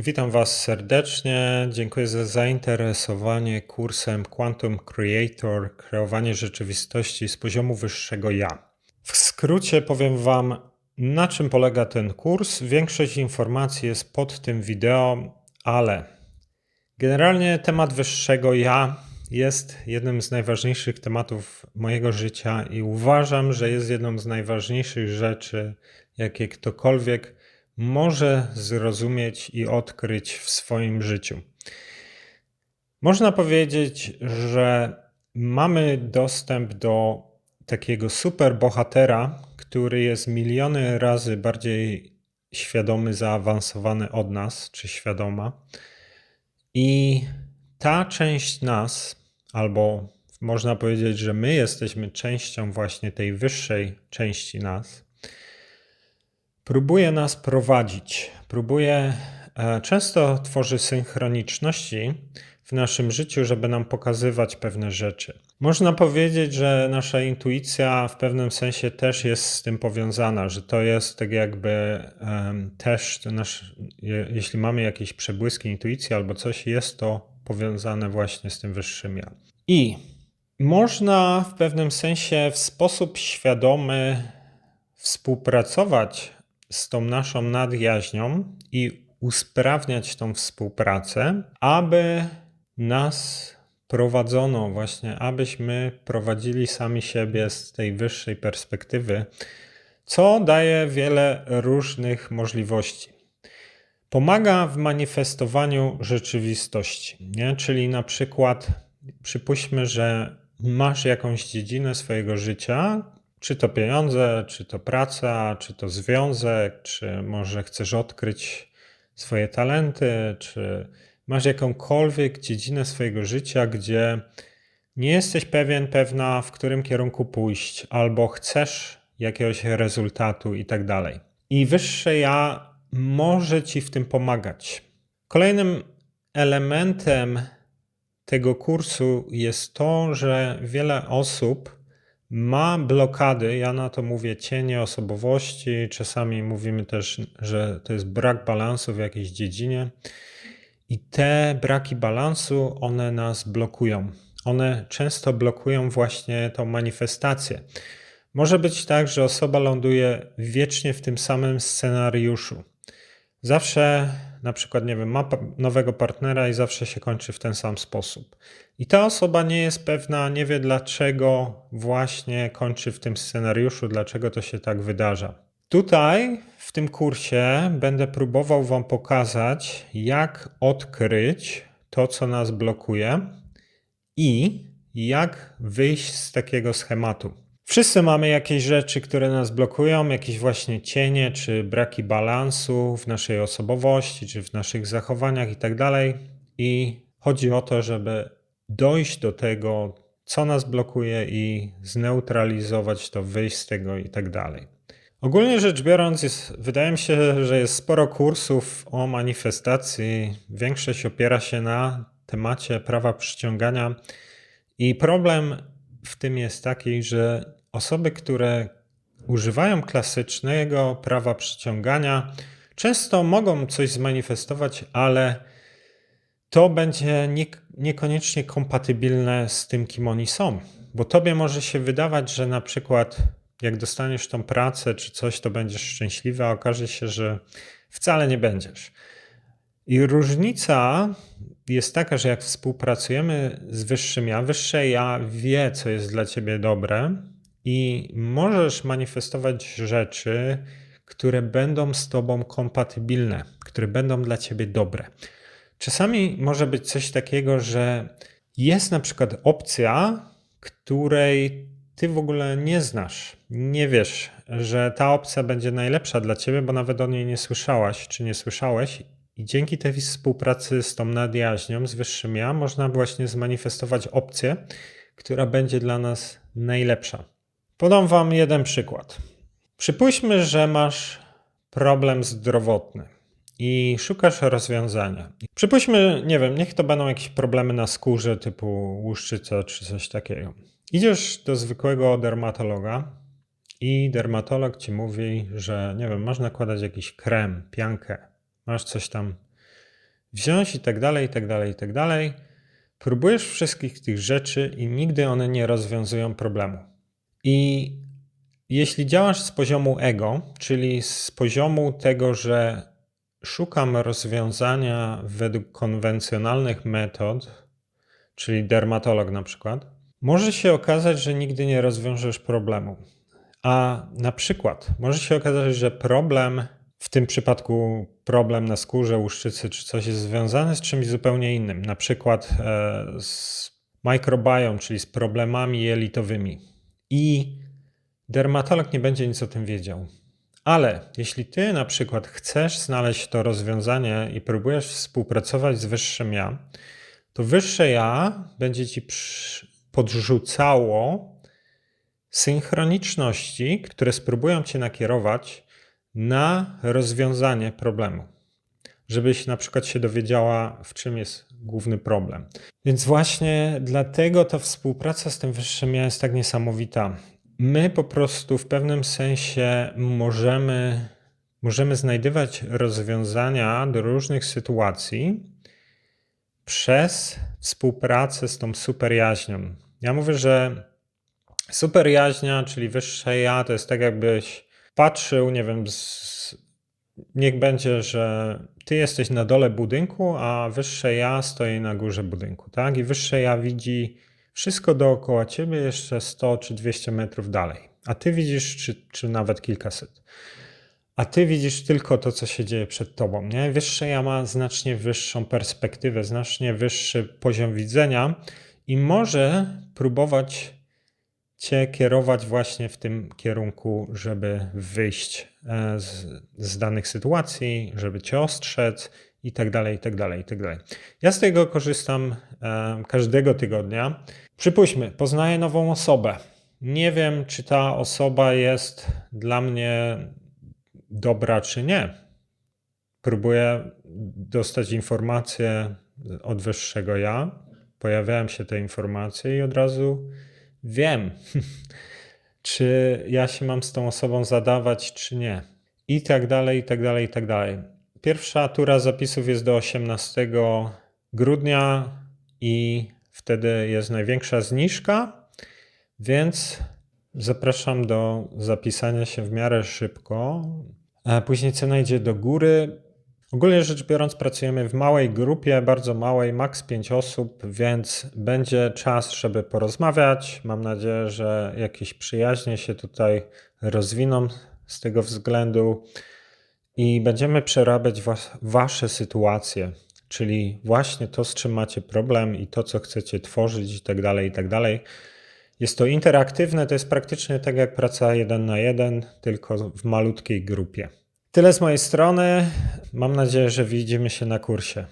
Witam Was serdecznie. Dziękuję za zainteresowanie kursem Quantum Creator kreowanie rzeczywistości z poziomu wyższego ja. W skrócie powiem Wam, na czym polega ten kurs. Większość informacji jest pod tym wideo, ale generalnie temat wyższego ja jest jednym z najważniejszych tematów mojego życia i uważam, że jest jedną z najważniejszych rzeczy, jakie ktokolwiek może zrozumieć i odkryć w swoim życiu. Można powiedzieć, że mamy dostęp do takiego super bohatera, który jest miliony razy bardziej świadomy, zaawansowany od nas, czy świadoma. I ta część nas, albo można powiedzieć, że my jesteśmy częścią właśnie tej wyższej części nas, próbuje nas prowadzić, próbuje, e, często tworzy synchroniczności w naszym życiu, żeby nam pokazywać pewne rzeczy. Można powiedzieć, że nasza intuicja w pewnym sensie też jest z tym powiązana, że to jest tak jakby um, też nasz, je, jeśli mamy jakieś przebłyski intuicji albo coś, jest to powiązane właśnie z tym wyższym ja. I można w pewnym sensie w sposób świadomy współpracować z tą naszą nadjaźnią i usprawniać tą współpracę, aby nas prowadzono właśnie, abyśmy prowadzili sami siebie z tej wyższej perspektywy, co daje wiele różnych możliwości. Pomaga w manifestowaniu rzeczywistości, nie? czyli na przykład przypuśćmy, że masz jakąś dziedzinę swojego życia, czy to pieniądze, czy to praca, czy to związek, czy może chcesz odkryć swoje talenty, czy masz jakąkolwiek dziedzinę swojego życia, gdzie nie jesteś pewien, pewna, w którym kierunku pójść, albo chcesz jakiegoś rezultatu i tak dalej. I wyższe ja może ci w tym pomagać. Kolejnym elementem tego kursu jest to, że wiele osób ma blokady, ja na to mówię cienie osobowości, czasami mówimy też, że to jest brak balansu w jakiejś dziedzinie. I te braki balansu, one nas blokują. One często blokują właśnie tą manifestację. Może być tak, że osoba ląduje wiecznie w tym samym scenariuszu. Zawsze na przykład, nie wiem, ma nowego partnera i zawsze się kończy w ten sam sposób. I ta osoba nie jest pewna, nie wie dlaczego właśnie kończy w tym scenariuszu, dlaczego to się tak wydarza. Tutaj w tym kursie będę próbował Wam pokazać, jak odkryć to, co nas blokuje i jak wyjść z takiego schematu. Wszyscy mamy jakieś rzeczy, które nas blokują, jakieś właśnie cienie czy braki balansu w naszej osobowości, czy w naszych zachowaniach itd. Tak I chodzi o to, żeby dojść do tego, co nas blokuje i zneutralizować to, wyjść z tego i tak. Ogólnie rzecz biorąc, jest, wydaje mi się, że jest sporo kursów o manifestacji. Większość opiera się na temacie prawa przyciągania. I problem w tym jest taki, że osoby, które używają klasycznego prawa przyciągania, często mogą coś zmanifestować, ale to będzie nie, niekoniecznie kompatybilne z tym, kim oni są. Bo tobie może się wydawać, że na przykład jak dostaniesz tą pracę czy coś, to będziesz szczęśliwy, a okaże się, że wcale nie będziesz. I różnica jest taka, że jak współpracujemy z wyższym ja, wyższe ja wie, co jest dla ciebie dobre, i możesz manifestować rzeczy, które będą z Tobą kompatybilne, które będą dla Ciebie dobre. Czasami może być coś takiego, że jest na przykład opcja, której Ty w ogóle nie znasz, nie wiesz, że ta opcja będzie najlepsza dla Ciebie, bo nawet o niej nie słyszałaś czy nie słyszałeś. I dzięki tej współpracy z tą nadjaźnią, z wyższym ja, można właśnie zmanifestować opcję, która będzie dla nas najlepsza. Podam Wam jeden przykład. Przypuśćmy, że masz problem zdrowotny i szukasz rozwiązania. Przypuśćmy, nie wiem, niech to będą jakieś problemy na skórze typu łuszczyca czy coś takiego. Idziesz do zwykłego dermatologa i dermatolog ci mówi, że nie wiem, masz nakładać jakiś krem, piankę, masz coś tam wziąć i tak dalej, i tak dalej, i tak dalej. Próbujesz wszystkich tych rzeczy i nigdy one nie rozwiązują problemu. I jeśli działasz z poziomu ego, czyli z poziomu tego, że szukam rozwiązania według konwencjonalnych metod, czyli dermatolog na przykład, może się okazać, że nigdy nie rozwiążesz problemu. A na przykład może się okazać, że problem, w tym przypadku problem na skórze, łuszczycy czy coś jest związany z czymś zupełnie innym, na przykład e, z microbiome, czyli z problemami jelitowymi. I dermatolog nie będzie nic o tym wiedział. Ale jeśli ty na przykład chcesz znaleźć to rozwiązanie i próbujesz współpracować z wyższym ja, to wyższe ja będzie ci podrzucało synchroniczności, które spróbują cię nakierować na rozwiązanie problemu. Żebyś na przykład się dowiedziała, w czym jest główny problem. Więc właśnie dlatego ta współpraca z tym wyższym ja jest tak niesamowita. My po prostu w pewnym sensie możemy, możemy znajdywać rozwiązania do różnych sytuacji przez współpracę z tą superjaźnią. Ja mówię, że superjaźnia, czyli wyższe ja, to jest tak jakbyś patrzył, nie wiem, z... niech będzie, że ty jesteś na dole budynku, a wyższe ja stoi na górze budynku, tak? I wyższe ja widzi wszystko dookoła ciebie jeszcze 100 czy 200 metrów dalej, a ty widzisz, czy, czy nawet kilkaset. A ty widzisz tylko to, co się dzieje przed tobą. Nie? Wyższe ja ma znacznie wyższą perspektywę, znacznie wyższy poziom widzenia i może próbować cię kierować właśnie w tym kierunku, żeby wyjść e, z, z danych sytuacji, żeby cię ostrzec i tak dalej, i tak dalej, i tak dalej. Ja z tego korzystam e, każdego tygodnia. Przypuśćmy, poznaję nową osobę. Nie wiem, czy ta osoba jest dla mnie dobra, czy nie. Próbuję dostać informacje od wyższego ja. Pojawiają się te informacje i od razu wiem, czy ja się mam z tą osobą zadawać, czy nie. I tak dalej, i tak dalej, i tak dalej. Pierwsza tura zapisów jest do 18 grudnia i wtedy jest największa zniżka, więc zapraszam do zapisania się w miarę szybko. Później cena idzie do góry. Ogólnie rzecz biorąc, pracujemy w małej grupie, bardzo małej, maks 5 osób, więc będzie czas, żeby porozmawiać. Mam nadzieję, że jakieś przyjaźnie się tutaj rozwiną z tego względu i będziemy przerabiać was, wasze sytuacje, czyli właśnie to, z czym macie problem i to, co chcecie tworzyć i tak dalej, i tak. Jest to interaktywne, to jest praktycznie tak jak praca jeden na jeden, tylko w malutkiej grupie. Tyle z mojej strony. Mam nadzieję, że widzimy się na kursie.